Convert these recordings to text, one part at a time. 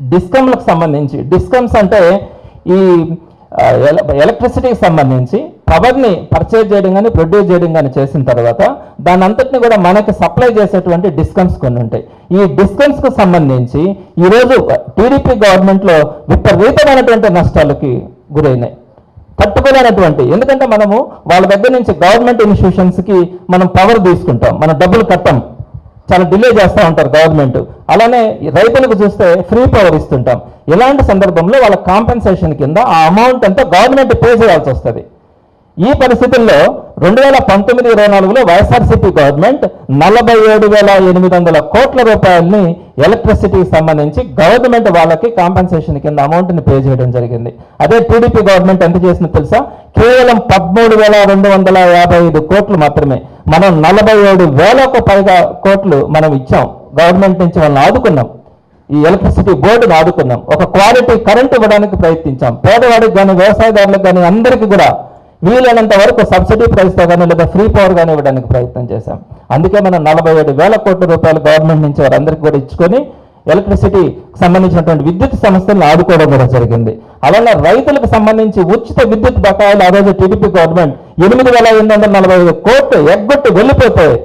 డిస్కమ్లకు సంబంధించి డిస్కమ్స్ అంటే ఈ ఎల- ఎలక్ట్రిసిటీకి సంబంధించి పవర్ని పర్చేజ్ చేయడం కానీ ప్రొడ్యూస్ చేయడం కానీ చేసిన తర్వాత దాని అంతటిని కూడా మనకి సప్లై చేసేటువంటి డిస్కమ్స్ కొన్ని ఉంటాయి. ఈ డిస్కమ్స్కు సంబంధించి ఈరోజు టీడీపీ గవర్నమెంట్లో విపరీతమైనటువంటి నష్టాలకి గురైనాయి. తట్టుకోలేనటువంటి ఎందుకంటే మనము వాళ్ళ దగ్గర నుంచి గవర్నమెంట్ ఇన్స్టిట్యూషన్స్కి మనం పవర్ తీసుకుంటాం మనం డబ్బులు కట్టం. చాలా డిలే చేస్తూ ఉంటారు గవర్నమెంట్ అలానే రైతులకు చూస్తే ఫ్రీ పవర్ ఇస్తుంటాం. ఇలాంటి సందర్భంలో వాళ్ళ కాంపెన్సేషన్ కింద ఆ అమౌంట్ అంతా గవర్నమెంట్ పే చేయాల్సి వస్తుంది. ఈ పరిస్థితుల్లో రెండు వేల పంతొమ్మిది ఇరవై నాలుగులో వైఎస్ఆర్సీపీ గవర్నమెంట్ నలభై ఏడు వేల ఎనిమిది వందల కోట్ల రూపాయలని ఎలక్ట్రిసిటీకి సంబంధించి గవర్నమెంట్ వాళ్ళకి కాంపెన్సేషన్ కింద అమౌంట్ని పే చేయడం జరిగింది. అదే టీడీపీ గవర్నమెంట్ ఎంత చేసిన తెలుసా? కేవలం పదమూడు వేల రెండు వందల యాభై ఐదు కోట్లు మాత్రమే. మనం నలభై ఏడు వేలకు పైగా కోట్లు మనం ఇచ్చాం. గవర్నమెంట్ నుంచి వాళ్ళని ఆదుకున్నాం. ఈ ఎలక్ట్రిసిటీ బోర్డును ఆదుకున్నాం. ఒక క్వాలిటీ కరెంట్ ఇవ్వడానికి ప్రయత్నించాం. పేదవాడికి కానీ వ్యవసాయదారులకు కానీ అందరికీ కూడా వీలైనంత వరకు సబ్సిడీ ప్రైస్తో కానీ లేదా ఫ్రీ పవర్ కానీ ఇవ్వడానికి ప్రయత్నం చేశాం. అందుకే మనం నలభై ఏడు వేల కోట్ల రూపాయలు గవర్నమెంట్ నుంచి వారందరికీ కూడా ఇచ్చుకొని ఎలక్ట్రిసిటీ సంబంధించినటువంటి విద్యుత్ సంస్థలను ఆదుకోవడం కూడా జరిగింది. అలానే రైతులకు సంబంధించి ఉచిత విద్యుత్ బకాయిలు ఆ రోజు టీడీపీ గవర్నమెంట్ ఎనిమిది వేల ఎనిమిది వందల నలభై ఐదు కోట్లు ఎగ్గొట్టి వెళ్ళిపోతాయి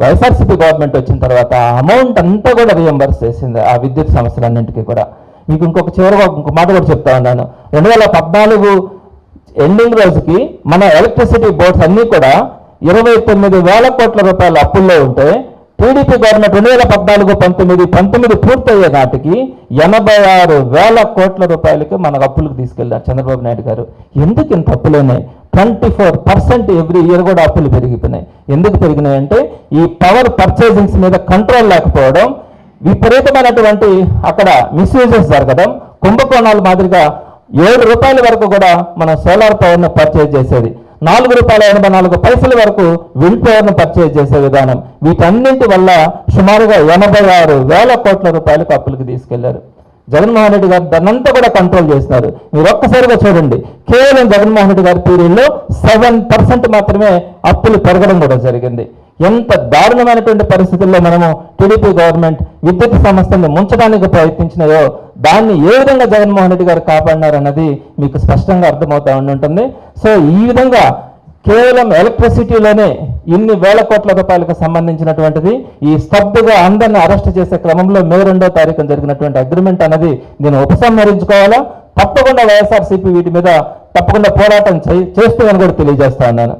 వైఎస్ఆర్సీపీ గవర్నమెంట్ వచ్చిన తర్వాత ఆ అమౌంట్ అంతా కూడా రియంబర్స్ చేసింది ఆ విద్యుత్ సంస్థలన్నింటికీ కూడా. మీకు ఇంకొక చివరిగా ఇంకొక మాట కూడా చెప్తా ఉన్నాను. రెండు వేల పద్నాలుగు ఎండింగ్ రోజుకి మన ఎలక్ట్రిసిటీ బోర్డ్స్ అన్నీ కూడా ఇరవై తొమ్మిది వేల కోట్ల రూపాయల అప్పుల్లో ఉంటే టీడీపీ గవర్నమెంట్ రెండు వేల పద్నాలుగు పంతొమ్మిది పంతొమ్మిది పూర్తయ్యే నాటికి ఎనభై ఆరు వేల కోట్ల రూపాయలకి మన అప్పులకు తీసుకెళ్ళారు చంద్రబాబు నాయుడు గారు. ఎందుకు ఇంత అప్పులున్నాయి twenty four percent every year కూడా అప్పులు పెరిగిపోయినాయి. ఎందుకు పెరిగినాయి అంటే ఈ పవర్ పర్చేజింగ్స్ మీద కంట్రోల్ లేకపోవడం విపరీతమైనటువంటి అక్కడ మిస్యూజెస్ జరగడం కుంభకోణాల మాదిరిగా ఏడు రూపాయల వరకు కూడా మన సోలార్ పవర్ను పర్చేజ్ చేసేది. నాలుగు రూపాయల ఎనభై నాలుగు పైసల వరకు విల్ పవర్ను పర్చేజ్ చేసే విధానం. వీటన్నింటి వల్ల సుమారుగా ఎనభై ఆరు వేల కోట్ల రూపాయలకు అప్పులకు తీసుకెళ్ళారు. జగన్మోహన్ రెడ్డి గారు దాన్నంతా కూడా కంట్రోల్ చేస్తున్నారు. మీరు ఒక్కసారిగా చూడండి. కేవలం జగన్మోహన్ రెడ్డి గారి పీరియడ్లో సెవెన్ పర్సెంట్ మాత్రమే అప్పులు పెరగడం కూడా జరిగింది. ఎంత దారుణమైనటువంటి పరిస్థితుల్లో మనము టీడీపీ గవర్నమెంట్ విద్యుత్ సంస్థలను ముంచడానికి ప్రయత్నించినాయో దాన్ని ఏ విధంగా జగన్మోహన్ రెడ్డి గారు కాపాడినారన్నది మీకు స్పష్టంగా అర్థమవుతా ఉంటుంది సో ఈ విధంగా కేవలం ఎలక్ట్రిసిటీలోనే ఇన్ని వేల కోట్ల రూపాయలకు సంబంధించినటువంటిది ఈ స్తబ్దుగా అందరిని అరెస్ట్ చేసే క్రమంలో మే రెండో తారీఖున జరిగినటువంటి అగ్రిమెంట్ అనేది దీన్ని ఉపసంహరించుకోవాలా? తప్పకుండా వైఎస్ఆర్సీపీ వీటి మీద తప్పకుండా పోరాటం చే- చేస్తుందని కూడా తెలియజేస్తా ఉన్నాను.